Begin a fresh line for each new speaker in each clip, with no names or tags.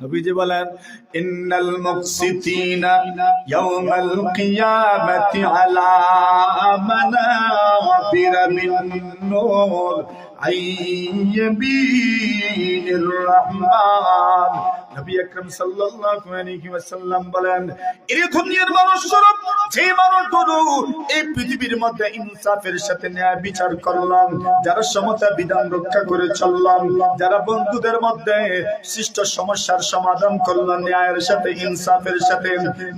নবীজি বলেন ইন্নাল মুকসিতিনা ইয়াউমাল কিয়ামাতি আলা মানাবির মিন নূর আইয়াবিনির রহমান। নবী আকরাম সাল্লাল্লাহু আলাইহি ওয়াসাল্লাম বলেন এই দুনিয়ার মানুষ স্বরূপ যে মানুষগুলো এই পৃথিবীর মধ্যে ইনসাফের সাথে ন্যায় বিচার করলাম, যারা সমতা বিধান রক্ষা করে চললাম, যারা বন্ধুদের মধ্যে সৃষ্ট সমস্যার সমাধান করলাম, ন্যায়ের সাথে, ইনসাফের সাথে,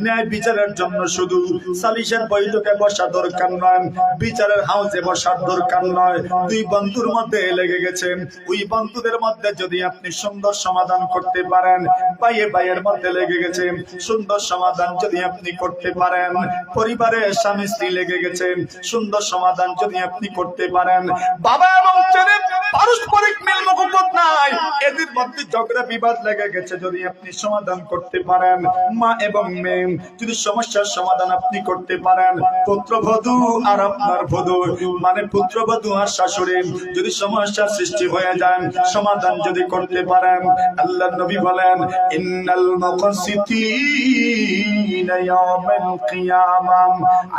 ন্যায় বিচারের জন্য শুধু সালিশের বৈঠকে বসা দরকার নয় বিচারের হাউসে বসার দরকার নয়। দুই বন্ধুর মধ্যে লেগে গেছে। ওই বন্ধুদের মধ্যে যদি আপনি সুন্দর সমাধান করতে পারেন, বাইয়ে বাইয়ের মধ্যে লেগে গেছে। সুন্দর সমাধান যদি আপনি করতে পারেন, পরিবারে স্বামী স্ত্রী লেগে গেছে। সুন্দর সমাধান যদি আপনি করতে পারেন, বাবা এবং ছেলে পারস্পরিক মিল মহব্বত নাই। এদের মধ্যে ঝগড়া, বিবাদ লেগে গেছে যদি আপনি সমাধান করতে পারেন। মা এবং মেয়ে, যদি সমস্যার সমাধান আপনি করতে পারেন, পুত্রবধূ মানে পুত্রবধূ আর শাশুড়ি, যদি সমস্যার সৃষ্টি হয়ে যায়, সমাধান যদি করতে পারেন, আল্লাহ নবী বলেন, ইন্নাল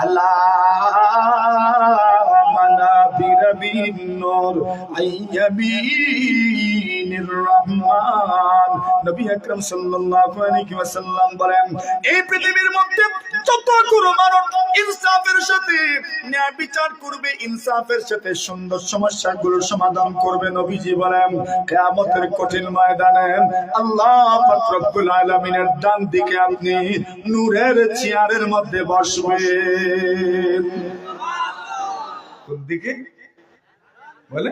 আলা নবী আকরাম সাল্লাল্লাহু আলাইহি ওয়াসাল্লাম বলেন, এই পৃথিবীর মধ্যে যত গুরু মানুষ সাথে ন্যায় বিচার করবে, ইনসাফের সাথে সুন্দর সমস্যাগুলোর সমাধান করবে নবীজি বলেন। কিয়ামতের কঠিন ময়দানে আল্লাহ রব্বুল আলামিনের ডান দিকে আপনি নূরের চেয়ারের মধ্যে বসবেন। কোন দিকে বলে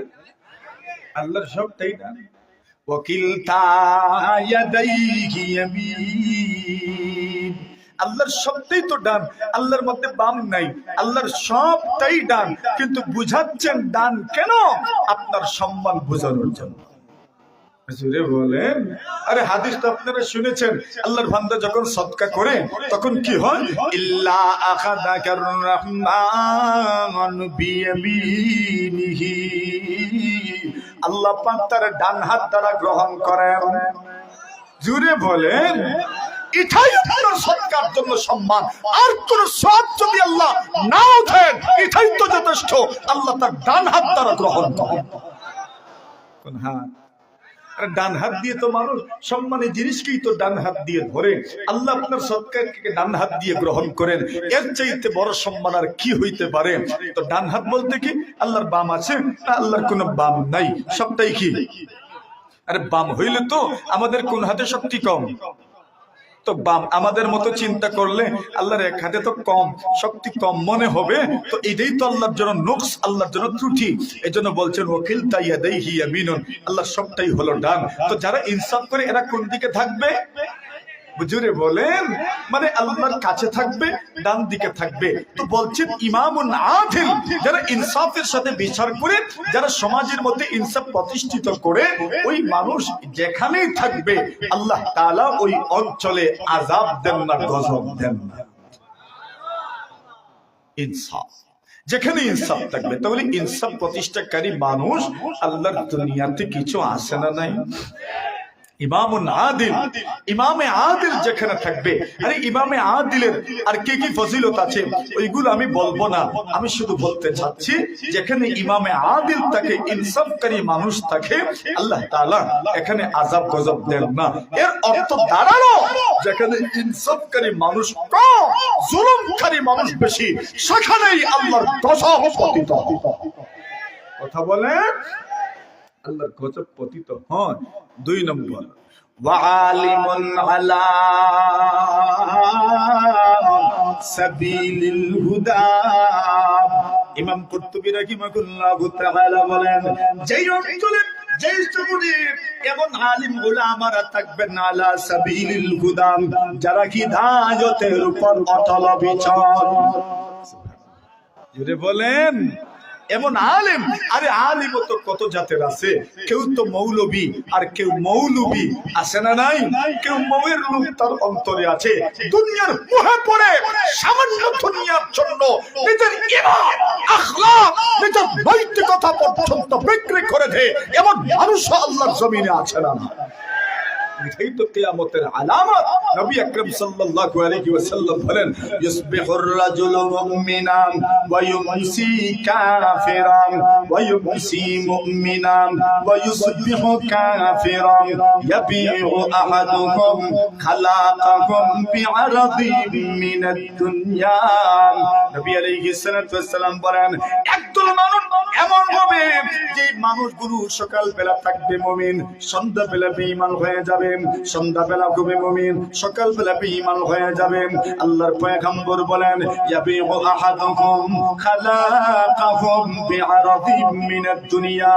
আল্লাহর সবটাই না। ওকিলতা ইয়াদাইহি ইয়ামিন। আল্লাহর সবটাই তো ডান, আল্লাহর মধ্যে বাম নাই, আল্লাহর সবটাই ডান, কিন্তু বুঝাচ্ছেন ডান কেন? আপনার সম্মান বোঝানোর জন্য। বলেন, আরে হাদিস তো আপনারা শুনেছেন, আল্লাহর বান্দা যখন সদকা করে, তখন কি হয়? ইল্লা আখাদাকার রহমান বিয়ামিনিহি। আল্লাহ পাক তার ডান হাত দ্বারা গ্রহণ করেন। জুড়ে বলেন ডান হাত দিয়ে সম্মানের জিনিসকেই তো ডান হাত দিয়ে ধরে। আল্লাহ আপনার ডান হাত দিয়ে গ্রহণ করেন। এর চাইতে বড় সম্মান আর কি হইতে পারে? তো ডান হাত বলতে কি? আল্লাহর বাম আছে আল্লাহর কোনো বাম নাই। সবটাই কি? আরে বাম হইলে তো আমাদের কোন হাতে শক্তি কম। তো বাম আমাদের মতো চিন্তা করলে আল্লাহর এক হাতে তো কম, শক্তি কম মনে হবে। তো এটাই তো আল্লাহর জন্য নোকস, আল্লাহর জন্য ত্রুটি। এই জন্য বলছেন ওকিল তাইয়া দেই হিয়া মিনন আল্লাহ সবটাই হলো ডান। তো যারা ইনসাফ করে, এরা কোন দিকে থাকবে? বুঝুরে বলেন মানে আল্লাহর কাছে থাকবে, ডান দিকে থাকবে। তো বলছেন ইমামুন আদিল, যারা ইনসাফের সাথে বিচার করে, যারা সমাজের মধ্যে ইনসাফ প্রতিষ্ঠিত করে, ওই মানুষ যেখানেই থাকবে, আল্লাহ তাআলা ওই অঞ্চলে আযাব দেন না, গজব দেন না। ইনসাফ। যেখানে ইনসাফ থাকবে, তাহলে ইনসাফ প্রতিষ্ঠাকারী মানুষ আল্লাহর দুনিয়াতে কিছু আসে না নাই? ইমামুন আদিল। ইমামে আদিল যেখানে থাকবে। আরে ইমামে আদিলের আর কি কি ফজিলত আছে? ওইগুলো আমি বলব না। আমি শুধু বলতে চাচ্ছি, যেখানে ইমামে আদিল থাকে ইনসাফকারী মানুষ থাকে, আল্লাহ তাআলা এখানে আযাব গজব দেন না। এর অর্থ দাঁড়ানো যেখানে ইনসাফকারী মানুষ কম, জুলুমকারী মানুষ বেশি, সেখানেই আল্লাহর গজব কথা বলেন? আল্লাহর গজব পতিত হয় দুই নম্বর وعالم على سبيل الهدى ইমাম কুর্তুবী রাহিমাহুল্লাহ তাআলা বলেন যেই অঞ্চলে যেই জগতে এমন আলিম উলামারা থাকবেন আলা সাবিলিল হুদা যারা হিদায়াতের উপর অটল বিচল জুড়ে বলেন এমন আলেম। আরে আলিম তো কত জাতের আছে। কেউ তো মৌলবি, আর কেউ মৌলবি আছে না নাই? কেউ মৌয়ের লোক তার অন্তরে আছে। দুনিয়ার মুহে পড়ে, সামান্য দুনিয়ার জন্য নিজের ইমান আখলাক নিজের নৈতিকতা পর্যন্ত বিক্রি করে দে। এমন মানুষ আল্লাহর জমিনে আছে না এটাই তো কিয়ামতের আলামত। নবী আকরাম সাল্লাল্লাহু আলাইহি ওয়াসাল্লাম বলেন, ইসবিহুর রাজুলু মুমিনান ওয়া ইউমসি কাফিরান ওয়া ইউমসি মুমিনান ওয়া ইউসবিহু কাফিরান ইয়াবিউ আহাদুকুম খালাকাকুম বিআরাদিন মিনাদ দুনিয়া নবী আলাইহিস সালাতু ওয়াসসালাম বলেন, একদল মানুষ এমন হবে যে মানুষগুলো সকাল বেলা থাকবে মমিন সন্ধ্যা বেলা বেঈমান হয়ে যাবেন সন্ধ্যা বেলা হবে মমিন সকাল বেলা বেঈমান হয়ে যাবেন আল্লাহর পয়গম্বর বলেন, ইয়াবিউ আহাদুহুম খালাকাহুম বিআরাদিম মিনাদ দুনিয়া